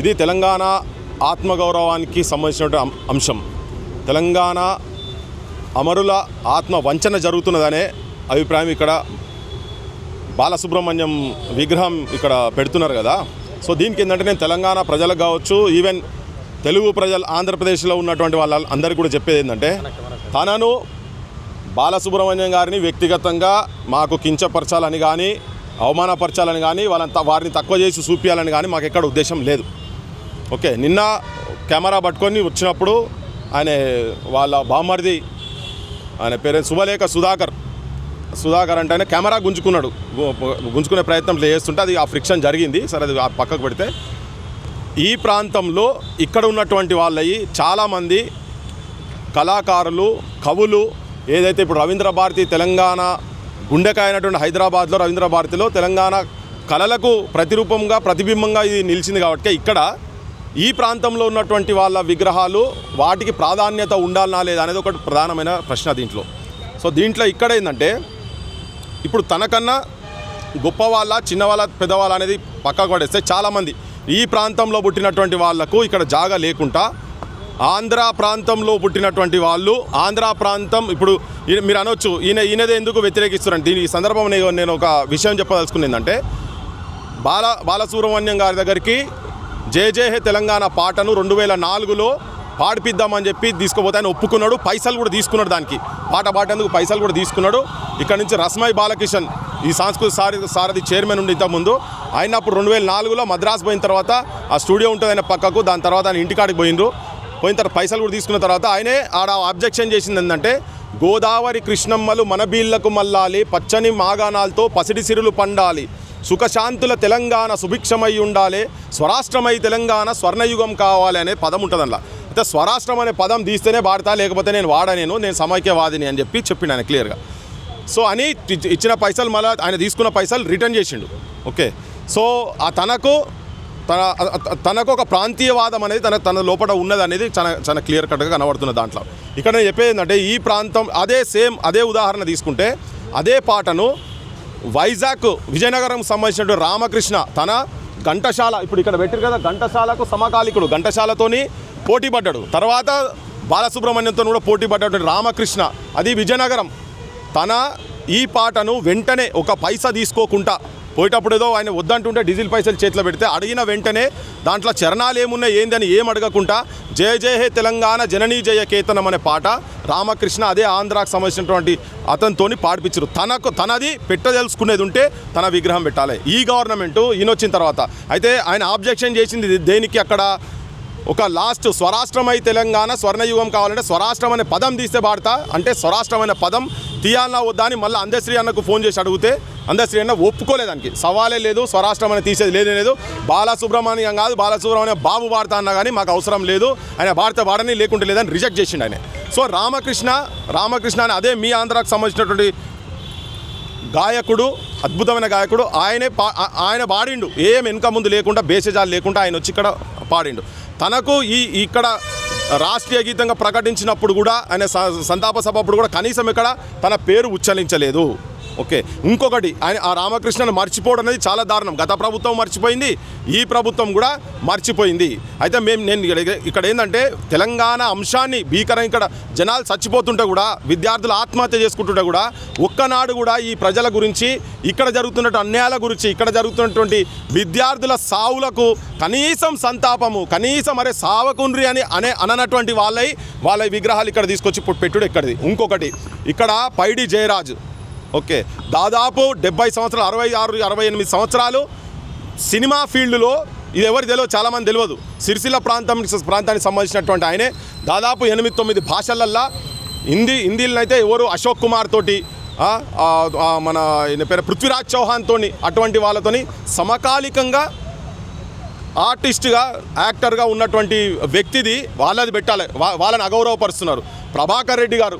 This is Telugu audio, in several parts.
ఇది తెలంగాణ ఆత్మగౌరవానికి సంబంధించిన అంశం. తెలంగాణ అమరుల ఆత్మ వంచన జరుగుతున్నదనే అభిప్రాయం ఇక్కడ బాలసుబ్రహ్మణ్యం విగ్రహం ఇక్కడ పెడుతున్నారు కదా. సో దీనికి ఏంటంటే నేను తెలంగాణ ప్రజలకు కావచ్చు ఈవెన్ తెలుగు ప్రజలు ఆంధ్రప్రదేశ్లో ఉన్నటువంటి వాళ్ళ అందరికీ కూడా చెప్పేది ఏంటంటే తనను బాలసుబ్రహ్మణ్యం గారిని వ్యక్తిగతంగా మాకు కించపరచాలని కానీ అవమానపరచాలని కానీ వాళ్ళని వారిని తక్కువ చేసి చూపించాలని కానీ మాకు ఎక్కడ ఉద్దేశం లేదు. ఓకే నిన్న కెమెరా పట్టుకొని వచ్చినప్పుడు ఆయన వాళ్ళ బామ్మర్ది ఆయన పేరు శుభలేఖ సుధాకర్. సుధాకర్ అంటే ఆయన కెమెరా గుంజుకున్నాడు. గుంజుకునే ప్రయత్నం చేస్తుంటే అది ఆ ఫ్రిక్షన్ జరిగింది. సరే అది ఆ పక్కకు పెడితే ఈ ప్రాంతంలో ఇక్కడ ఉన్నటువంటి వాళ్ళయి చాలామంది కళాకారులు కవులు ఏదైతే ఇప్పుడు రవీంద్ర భారతి తెలంగాణ గుండెకాయ అయినటువంటి హైదరాబాద్లో రవీంద్ర భారతిలో తెలంగాణ కళలకు ప్రతిరూపంగా ప్రతిబింబంగా ఇది నిలిచింది కాబట్టి ఇక్కడ ఈ ప్రాంతంలో ఉన్నటువంటి వాళ్ళ విగ్రహాలు వాటికి ప్రాధాన్యత ఉండాలనా లేదా అనేది ఒకటి ప్రధానమైన ప్రశ్న దీంట్లో. సో దీంట్లో ఇక్కడ ఏంటంటే ఇప్పుడు తనకన్నా గొప్పవాళ్ళ చిన్నవాళ్ళ పెద్దవాళ్ళ అనేది పక్కకు పడేస్తే చాలామంది ఈ ప్రాంతంలో పుట్టినటువంటి వాళ్ళకు ఇక్కడ జాగా లేకుండా ఆంధ్ర ప్రాంతంలో పుట్టినటువంటి వాళ్ళు ఆంధ్ర ప్రాంతం ఇప్పుడు ఈ- మీరు అనొచ్చు ఈయన ఈయనదే ఎందుకు వ్యతిరేకిస్తున్నారంటే దీని సందర్భం నేను- నేను ఒక విషయం చెప్పదలుచుకుంది ఏంటంటే బాల బాలసుబ్రహ్మణ్యం గారి దగ్గరికి జేజేహే తెలంగాణ పాటను రెండు వేల నాలుగులో పాడిపిద్దామని చెప్పి తీసుకుపోతే ఆయన ఒప్పుకున్నాడు. పైసలు కూడా తీసుకున్నాడు దానికి. పాట పాడేందుకు పైసలు కూడా తీసుకున్నాడు. ఇక్కడ నుంచి రస్మై బాలకిషన్ ఈ సాంస్కృతిక సారి సారథి చైర్మన్ ఉండి ఇంతకుముందు ఆయన అప్పుడు రెండు వేల నాలుగులో మద్రాసు పోయిన తర్వాత ఆ స్టూడియో ఉంటుంది ఆయన పక్కకు. దాని తర్వాత ఆయన ఇంటికాడికి పోయిండ్రు పోయిన తర్వాత పైసలు కూడా తీసుకున్న తర్వాత ఆయనే ఆడ అబ్జెక్షన్ చేసింది ఏంటంటే గోదావరి కృష్ణమ్మలు మన బీళ్ళకు మల్లాలి పచ్చని మాగాణాలతో పసిడి సిరులు పండాలి. సుఖశాంతుల తెలంగాణ సుభిక్షమై ఉండాలి స్వరాష్ట్రమై తెలంగాణ స్వర్ణయుగం కావాలి అనే పదం ఉంటుంది అందులో అయితే స్వరాష్ట్రం అనే పదం తీస్తేనే వాడతా లేకపోతే నేను వాడనేను నేను సమైక్యవాదిని అని చెప్పి చెప్పిండు ఆయన క్లియర్గా. సో అని ఇచ్చిన పైసలు మళ్ళీ ఆయన తీసుకున్న పైసలు రిటర్న్ చేసిండు. ఓకే. సో ఆ తనకు తన తనకు ఒక ప్రాంతీయవాదం అనేది తన తన లోపల ఉన్నది అనేది చాలా చాలా క్లియర్ కట్గా కనబడుతున్న దాంట్లో. ఇక్కడ నేను చెప్పేది ఏంటంటే ఈ ప్రాంతం అదే సేమ్ అదే ఉదాహరణ తీసుకుంటే అదే పాటను వైజాగ్ విజయనగరం సంబంధించినటువంటి రామకృష్ణ తన ఘంటశాల ఇప్పుడు ఇక్కడ పెట్టారు కదా ఘంటశాలకు సమకాలికుడు ఘంటశాలతోని పోటీ పడ్డాడు. తర్వాత బాలసుబ్రహ్మణ్యంతో కూడా పోటీ పడ్డాడు రామకృష్ణ అది విజయనగరం. తన ఈ పాటను వెంటనే ఒక పైసా తీసుకోకుండా పోయేటప్పుడు ఏదో ఆయన వద్దంటుంటే డీజిల్ పైసలు చేతిలో పెడితే అడిగిన వెంటనే దాంట్లో చరణాలు ఏమున్నాయి ఏందని ఏం అడగకుండా జయ జయ హే తెలంగాణ జననీ జయ కేతనం అనే పాట రామకృష్ణ అదే ఆంధ్రాకు సంబంధించినటువంటి అతనితోని పాడిపించరు. తనకు తనది పెట్టదలుచుకునేది ఉంటే తన విగ్రహం పెట్టాలి. ఈ గవర్నమెంట్ ఈయన వచ్చిన తర్వాత. అయితే ఆయన ఆబ్జెక్షన్ చేసింది దేనికి అక్కడ ఒక లాస్ట్ స్వరాష్ట్రమై తెలంగాణ స్వర్ణయుగం కావాలంటే స్వరాష్ట్రం అనే పదం తీస్తే పాడతా. అంటే స్వరాష్ట్రం అనే పదం తీయాలన్నా వద్దా అని మళ్ళీ అందశ్రీ అన్నకు ఫోన్ చేసి అడిగితే అందశ్రీ అన్న ఒప్పుకోలేదానికి సవాలే లేదు స్వరాష్ట్రం అని తీసేది లేదు లేదు. బాలసుబ్రహ్మణ్యం కాదు బాలసుబ్రహ్మణ్యం బాబు వాడతా అన్నా కానీ మాకు అవసరం లేదు. ఆయన భారత వాడని లేకుంటే లేదని రిజెక్ట్ చేసిండు ఆయన. సో రామకృష్ణ రామకృష్ణ అని అదే మీ ఆంధ్రాకు సంబంధించినటువంటి గాయకుడు అద్భుతమైన గాయకుడు ఆయనే పా ఆయన పాడిండు. ఏం వెనుక ముందు లేకుండా బేసజాలు లేకుండా ఆయన వచ్చి ఇక్కడ పాడిండు. తనకు ఈ ఇక్కడ రాష్ట్రీయ గీతంగా ప్రకటించినప్పుడు కూడా ఆయన స- సంతాప సభ అప్పుడు కూడా కనీసం ఇక్కడ తన పేరు ఉచ్చరించలేదు. ఓకే. ఇంకొకటి ఆయన ఆ రామకృష్ణను మర్చిపోవడం అనేది చాలా దారుణం. గత ప్రభుత్వం మర్చిపోయింది ఈ ప్రభుత్వం కూడా మర్చిపోయింది. అయితే మేము నేను ఇక్కడ- ఇక్కడ ఏంటంటే తెలంగాణ అంశాన్ని భీకరం ఇక్కడ జనాలు చచ్చిపోతుంటే కూడా విద్యార్థులు ఆత్మహత్య చేసుకుంటుంటే కూడా ఒక్కనాడు కూడా ఈ ప్రజల గురించి ఇక్కడ జరుగుతున్నటువంటి అన్యాయాల గురించి ఇక్కడ జరుగుతున్నటువంటి విద్యార్థుల సావులకు కనీసం సంతాపము కనీసం అరే సావకుండ్రి అని అనే అననటువంటి వాళ్ళై వాళ్ళ విగ్రహాలు ఇక్కడ తీసుకొచ్చి ఇప్పుడు పెట్టుడు ఎక్కడిది? ఇంకొకటి ఇక్కడ పైడి జయరాజు ఓకే. దాదాపు డెబ్బై సంవత్సరాలు అరవై ఆరు అరవై ఎనిమిది సంవత్సరాలు సినిమా ఫీల్డ్లో ఇది ఎవరు తెలియదు చాలామంది తెలియదు సిరిసిల్ల ప్రాంతం ప్రాంతానికి సంబంధించినటువంటి ఆయనే దాదాపు ఎనిమిది తొమ్మిది భాషలల్లా హిందీ హిందీలనైతే అయితే ఎవరు అశోక్ కుమార్ తోటి మన పేరు పృథ్వీరాజ్ చౌహాన్ తోని అటువంటి వాళ్ళతోని సమకాలికంగా ఆర్టిస్ట్గా యాక్టర్గా ఉన్నటువంటి వ్యక్తిది వాళ్ళది పెట్టాలి. వాళ్ళని అగౌరవపరుస్తున్నారు. ప్రభాకర్ రెడ్డి గారు.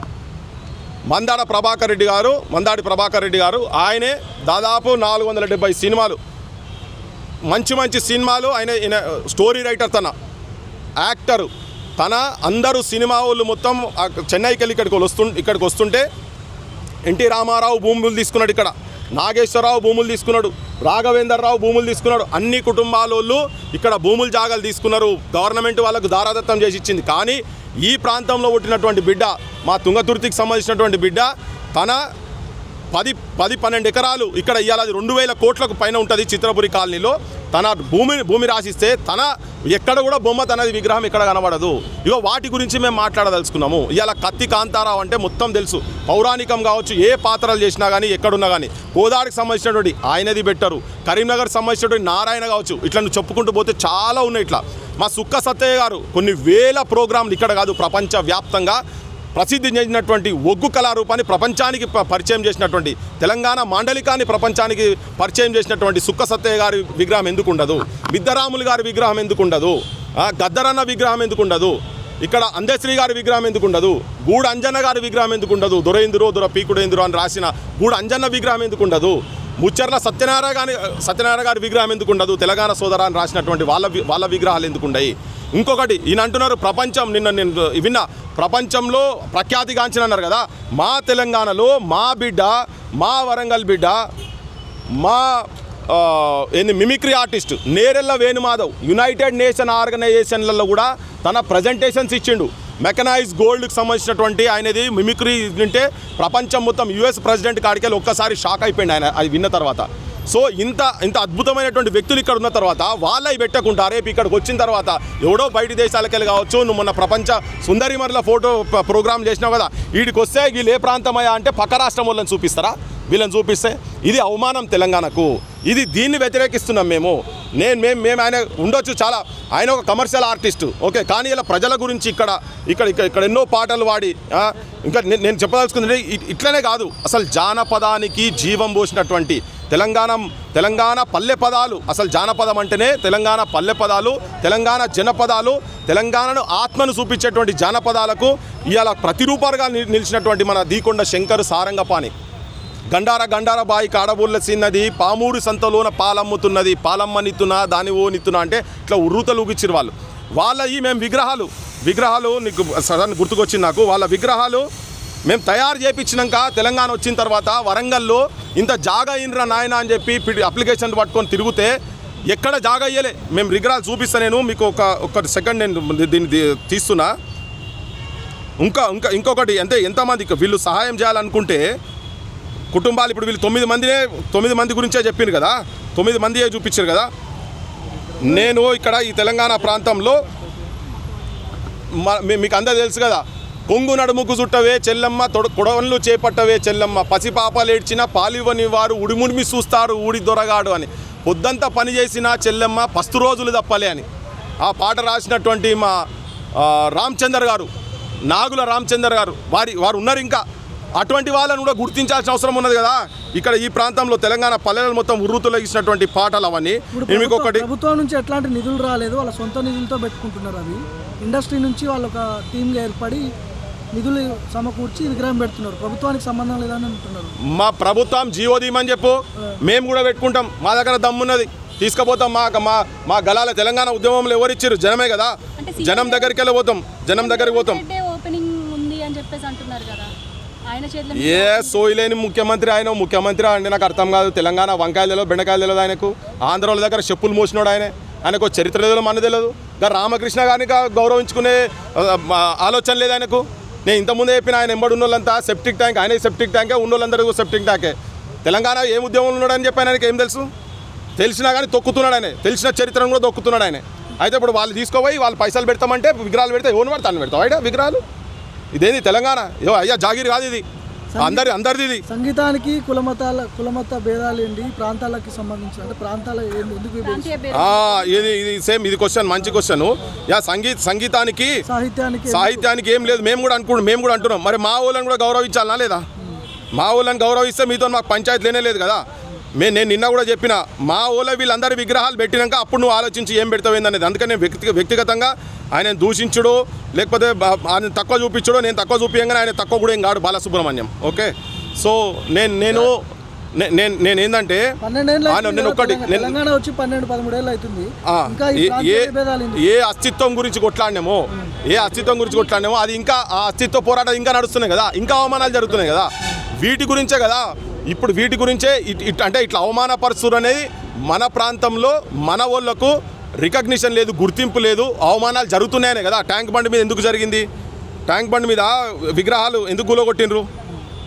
మందాడ ప్రభాకర్ రెడ్డి గారు మందాడి ప్రభాకర్ రెడ్డి గారు ఆయనే దాదాపు నాలుగు వందల డెబ్బై సినిమాలు మంచి మంచి సినిమాలు ఆయన ఈయన స్టోరీ రైటర్ తన యాక్టరు. తన అందరూ సినిమా వాళ్ళు మొత్తం చెన్నైకి వెళ్ళి ఇక్కడికి వస్తు ఇక్కడికి వస్తుంటే ఎన్టీ రామారావు భూములు తీసుకున్నాడు ఇక్కడ నాగేశ్వరరావు భూములు తీసుకున్నాడు రాఘవేందర్ రావు భూములు తీసుకున్నాడు అన్ని కుటుంబాల వాళ్ళు ఇక్కడ భూములు జాగాలు తీసుకున్నారు గవర్నమెంట్ వాళ్ళకు దారాదత్తం చేసి ఇచ్చింది. కానీ ఈ ప్రాంతంలో పుట్టినటువంటి బిడ్డ మా తుంగతుర్తికి సంబంధించినటువంటి బిడ్డ తన పది పది పన్నెండు ఎకరాలు ఇక్కడ ఇవాళ అది రెండు వేల కోట్లకు పైన ఉంటుంది చిత్రపురి కాలనీలో. తన భూమిని భూమి రాసిస్తే తన ఎక్కడ కూడా బొమ్మ తనది విగ్రహం ఎక్కడ కనబడదు. ఇగో వాటి గురించి మేము మాట్లాడదలుచుకున్నాము. ఇవాళ కత్తి కాంతారావు అంటే మొత్తం తెలుసు. పౌరాణికం కావచ్చు ఏ పాత్రలు చేసినా కానీ ఎక్కడున్నా కానీ గోదావరికి సంబంధించినటువంటి ఆయనది పెట్టరు. కరీంనగర్ సంబంధించినటువంటి నారాయణ కావచ్చు. ఇట్లా చెప్పుకుంటూ పోతే చాలా ఉన్నాయి ఇట్లా. మా సుక్క సత్తయ్య గారు కొన్ని వేల ప్రోగ్రాంలు ఇక్కడ కాదు ప్రపంచ వ్యాప్తంగా ప్రసిద్ధి చెందినటువంటి ఒగ్గు కళారూపాన్ని ప్రపంచానికి ప- పరిచయం చేసినటువంటి తెలంగాణ మాండలికాన్ని ప్రపంచానికి పరిచయం చేసినటువంటి సుక్క సత్తయ్య గారి విగ్రహం ఎందుకు ఉండదు? బిద్దరాములు గారి విగ్రహం ఎందుకు ఉండదు? గద్దరన్న విగ్రహం ఎందుకు ఉండదు? ఇక్కడ అందశ్రీ గారి విగ్రహం ఎందుకు ఉండదు? గూడు అంజన్న గారి విగ్రహం ఎందుకు ఉండదు? దొరైందురో దొర పీకుడేందురో అని రాసిన గూడు అంజన్న విగ్రహం ఎందుకు ఉండదు? ముచ్చర్ల సత్యనారాయణ గారి సత్యనారాయణ గారి విగ్రహం ఎందుకు ఉండదు? తెలంగాణ సోదర అని రాసినటువంటి వాళ్ళ వాళ్ళ విగ్రహాలు ఎందుకు ఉండయి? ఇంకొకటి ఈయన అంటున్నారు ప్రపంచం నిన్న నేను విన్నా ప్రపంచంలో ప్రఖ్యాతిగాంచిన అన్నారు కదా మా తెలంగాణలో మా బిడ్డ మా వరంగల్ బిడ్డ మా ఏంది mimicry artist Nerella Venumadhav united nation ఆర్గనైజేషన్లలో కూడా తన ప్రజెంటేషన్స్ ఇచ్చిండు. మెకనైజ్ గోల్డ్కి సంబంధించినటువంటి ఆయనది మిమిక్రీ వింటే ప్రపంచం మొత్తం యుఎస్ ప్రెసిడెంట్ కాడికెళ్ళి ఒక్కసారి షాక్ అయిపోయింది ఆయన అది విన్న తర్వాత. సో ఇంత ఇంత అద్భుతమైనటువంటి వ్యక్తులు ఇక్కడ ఉన్న తర్వాత వాళ్ళవి పెట్టకుండా రేపు ఇక్కడికి వచ్చిన తర్వాత ఎవడో బయట దేశాలకెళ్ళి కావచ్చు నువ్వు మొన్న ప్రపంచ సుందరిమరుల ఫోటో ప్రోగ్రామ్ చేసినావు కదా వీడికి వస్తే వీళ్ళు ఏ ప్రాంతమయ్యా అంటే పక్క రాష్ట్రం వాళ్ళని చూపిస్తారా? వీళ్ళని చూపిస్తే ఇది అవమానం తెలంగాణకు. ఇది దీన్ని వ్యతిరేకిస్తున్నాం మేము. నేను మేము మేము ఆయన ఉండొచ్చు చాలా. ఆయన ఒక కమర్షియల్ ఆర్టిస్టు ఓకే కానీ ఇలా ప్రజల గురించి ఇక్కడ ఇక్కడ ఇక్కడ ఇక్కడ ఎన్నో పాటలు వాడి ఇంకా నేను నేను చెప్పదలుచుకుంది ఇట్లనే కాదు. అసలు జానపదానికి జీవం పోసినటువంటి తెలంగాణ తెలంగాణ పల్లె పదాలు. అసలు జానపదం అంటేనే తెలంగాణ పల్లె పదాలు తెలంగాణ జనపదాలు తెలంగాణను ఆత్మను చూపించేటువంటి జానపదాలకు ఇవాళ ప్రతిరూపాలుగా ని- నిలిచినటువంటి మన దీకొండ శంకర్ సారంగపాణి. గండార గండార బాయి కాడబోళ్ళ చిన్నది పామూరు సంతలోన పాలమ్ముతున్నది. పాలమ్మనిత్తునా దాని ఓ నిత్తునా అంటే ఇట్లా ఉర్రూతలు ఊగిచ్చిరు వాళ్ళు. వాళ్ళవి మేము విగ్రహాలు విగ్రహాలు నీకు సడన్ గుర్తుకొచ్చింది నాకు. వాళ్ళ విగ్రహాలు మేము తయారు చేయించినాక తెలంగాణ వచ్చిన తర్వాత వరంగల్లో ఇంత జాగా అయినరా నాయన అని చెప్పి పిడి- అప్లికేషన్ పట్టుకొని తిరిగితే ఎక్కడ జాగా అయ్యలే. మేము విగ్రహాలు చూపిస్తా నేను మీకు ఒక ఒక సెకండ్ నేను దీన్ని తీస్తున్నా. ఇంకా ఇంకా ఇంకొకటి అంటే ఎంతమంది వీళ్ళు సహాయం చేయాలనుకుంటే కుటుంబాలు ఇప్పుడు వీళ్ళు తొమ్మిది మందినే తొమ్మిది మంది గురించే చెప్పింది కదా? తొమ్మిది మంది చూపించారు కదా? నేను ఇక్కడ ఈ తెలంగాణ ప్రాంతంలో మీ- మీకు అందరూ తెలుసు కదా కొంగు నడుముకు చుట్టవే చెల్లమ్మ తొడ కొడవన్లు చేపట్టవే చెల్లమ్మ పసిపాపలేడ్చిన పాలివ్వని వారు ఉడిముడిమి చూస్తారు ఊడి దొరగాడు అని. పొద్దంతా పని చేసిన చెల్లెమ్మ పస్తు రోజులు తప్పలే అని. ఆ పాట రాసినటువంటి మా రామచందర్ గారు నాగుల రామచందర్ గారు వారి వారు ఉన్నారు ఇంకా. అటువంటి వాళ్ళని కూడా గుర్తించాల్సిన అవసరం ఉన్నది కదా. ఇక్కడ ఈ ప్రాంతంలో తెలంగాణ పల్లెలు మొత్తం ఉర్రూతులగిసినటువంటి పాటలు అవన్నీ. మీకు ప్రభుత్వం- ఒకటి ప్రభుత్వం నుంచి ఎట్లాంటి నిధులు రాలేదు. వాళ్ళ సొంత నిధులతో పెట్టుకుంటున్నారు అవి. ఇండస్ట్రీ నుంచి వాళ్ళు ఒక టీమ్గా ఏర్పడి నిధులు సమకూర్చి విగ్రహం పెడుతున్నారు. ప్రభుత్వానికి సంబంధం లేదని అంటున్నారు. మా ప్రభుత్వం జీవో తీయమని చెప్పు. మేము కూడా పెట్టుకుంటాం. మా దగ్గర దమ్మున్నది. తీసుకుపోతాం. మా మా మా గలాల తెలంగాణ ఉద్యమంలో ఎవరు ఇచ్చారు జనమే కదా. జనం దగ్గరికి వెళ్ళి పోతాం జనం దగ్గరికి పోతాం. ఓపెనింగ్ ఉంది అని చెప్పేసి అంటున్నారు కదా. ఏ సోయిలేని ముఖ్యమంత్రి ఆయన? ముఖ్యమంత్రి అంటే నాకు అర్థం కాదు. తెలంగాణ వంకాయలు తెలియదు బెండకాయలు తెలియదు ఆయనకు. ఆంధ్రాల దగ్గర చెప్పులు మోసినాడు ఆయన. ఆయనకు చరిత్ర తెలియదు మన తెలియదు. రామకృష్ణ గారిని గౌరవించుకునే ఆలోచన లేదు ఆయనకు. నేను ఇంతకుముందే చెప్పిన ఆయన ఎంబడి ఉన్నోళ్ళంతా సెప్టిక్ ట్యాంక్ ఆయన సెప్టిక్ ట్యాంకే ఉన్నోళ్ళందరూ సెప్టిక్ ట్యాంకే తెలంగాణ ఏం ఉద్యమంలో ఉన్నాడని చెప్పి ఆయనకి ఏం తెలుసు? తెలిసినా కానీ తొక్కుతున్నాడు ఆయన. తెలిసిన చరిత్రను కూడా తొక్కుతున్నాడు ఆయన. అయితే ఇప్పుడు వాళ్ళు తీసుకోపోయి వాళ్ళు పైసలు పెడతామంటే విగ్రహాలు పెడితే ఎవరు పడతాను పెడతావు అయితే విగ్రహాలు? ఇదేంది తెలంగాణ? ఏ అయ్యా జాగీర్ కాదు ఇది. అందరి అందరిది ఇది. సంగీతానికి కులమతాల కులమత భేదాలు ఏంటి? ప్రాంతాలకి సంబంధించి అంటే ప్రాంతాల ఇది ఇది సేమ్ ఇది క్వశ్చన్ మంచి క్వశ్చన్ యా సంగీత సంగీతానికి సాహిత్యానికి సాహిత్యానికి ఏం లేదు. మేము కూడా అనుకుంటాం మేము కూడా అంటున్నాం. మరి మా ఊళ్ళని కూడా గౌరవించాలనా లేదా? మా ఊళ్ళని గౌరవిస్తే మీతో మాకు పంచాయతీ లేనే లేదు కదా? మే నేను నిన్న కూడా చెప్పిన మా ఊళ్ళ వీళ్ళందరి విగ్రహాలు పెట్టినాక అప్పుడు నువ్వు ఆలోచించి ఏం పెడతావు ఏందనేది. అందుకని నేను వ్యక్తి వ్యక్తిగతంగా ఆయన దూషించడు లేకపోతే ఆయన తక్కువ చూపించడు నేను తక్కువ చూపించగానే ఆయన తక్కువ కూడా ఏం కాడు బాలసుబ్రహ్మణ్యం ఓకే? సో నేను నేను నేను నేను ఏంటంటే నేను ఒక్కటి వచ్చి పన్నెండు పదమూడేళ్ళు అవుతుంది. ఏ- అస్తిత్వం గురించి కొట్లాడినామో ఏ అస్తిత్వం గురించి కొట్లాడినామో అది ఇంకా ఆ అస్తిత్వ పోరాటం ఇంకా నడుస్తున్నాయి కదా ఇంకా అవమానాలు జరుగుతున్నాయి కదా. వీటి గురించే కదా ఇప్పుడు వీటి గురించే ఇట్- ఇట్ అంటే ఇట్లా అవమానపరుస్తురు అనేది మన ప్రాంతంలో మన వాళ్ళకు రికగ్నిషన్ లేదు గుర్తింపు లేదు అవమానాలు జరుగుతున్నాయనే కదా. ట్యాంక్ బండ్ మీద ఎందుకు జరిగింది? ట్యాంక్ బండ్ మీద విగ్రహాలు ఎందుకు గులగొట్టిండ్రు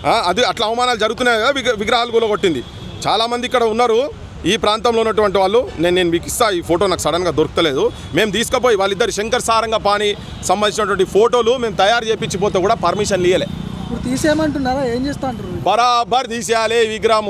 ఆ, అది అట్లా అవమానాలు జరుగుతున్నాయి కదా విగ్ర- విగ్రహాలు గులగొట్టింది చాలామంది ఇక్కడ ఉన్నారు. ఈ ప్రాంతంలో ఉన్నటువంటి వాళ్ళు నేను నేను మీకు ఇస్తా ఈ ఫోటో నాకు సడన్గా దొరకలేదు. మేము తీసుకుపోయి వాళ్ళిద్దరు శంకర్ సారంగ పాని సంబంధించినటువంటి ఫోటోలు మేము తయారు చేయించిపోతే కూడా పర్మిషన్ ఇయ్యలే. ఇప్పుడు తీసేయమంటున్నారా? ఏం చేస్తా అంటారు బరాబర్ తీసేయాలి విగ్రహం